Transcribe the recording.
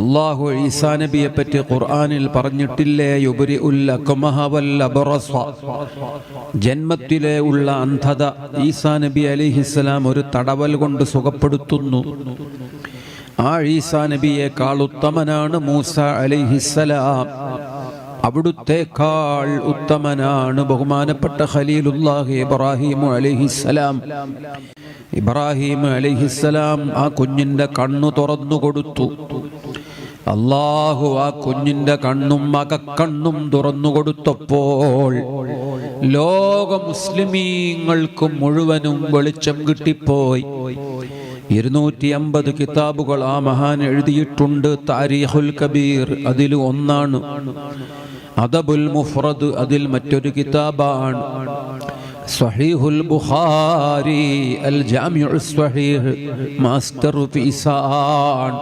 അള്ളാഹു ഈസാ നബിയെ പറ്റി ഖുർആനിൽ പറഞ്ഞിട്ടില്ലേ ഉപരി. ജന്മത്തിലെ ഉള്ള അന്ധത ഈസാ നബി അലിഹിസ്സലാം ഒരു തടവൽ കൊണ്ട് സുഖപ്പെടുത്തുന്നു. ആ ഈസാ നബിയേക്കാൾ ഉത്തമനാണ് മൂസ അലിഹിസ്സലാം. അവിടുത്തേക്കാൾ ഉത്തമനാണ് ബഹുമാനപ്പെട്ട ഖലീലുല്ലാഹി ഇബ്രാഹിം അലിഹിസ്സലാം. ഇബ്രാഹിം അലിഹിസ്സലാം ആ കുഞ്ഞിന്റെ കണ്ണു തുറന്നു കൊടുത്തു. അള്ളാഹു ആ കുഞ്ഞിന്റെ കണ്ണും മകക്കണ്ണും തുറന്നു കൊടുത്തപ്പോൾ ലോക മുസ്ലിമീങ്ങൾക്ക് മുഴുവനും വെളിച്ചം കിട്ടിപ്പോയി. ഇരുന്നൂറ്റി അമ്പത് കിതാബുകൾ ആ മഹാൻ എഴുതിയിട്ടുണ്ട്. താരിഹുൽ കബീർ അതിൽ ഒന്നാണ്. അദബുൽ മുഫ്രദ് അതിൽ മറ്റൊരു കിതാബാണ്. സഹീഹുൽ ബുഖാരി അൽ ജാമിഉ സ്വഹീഹ് മാസ്റ്റർ ഫീസാൻ.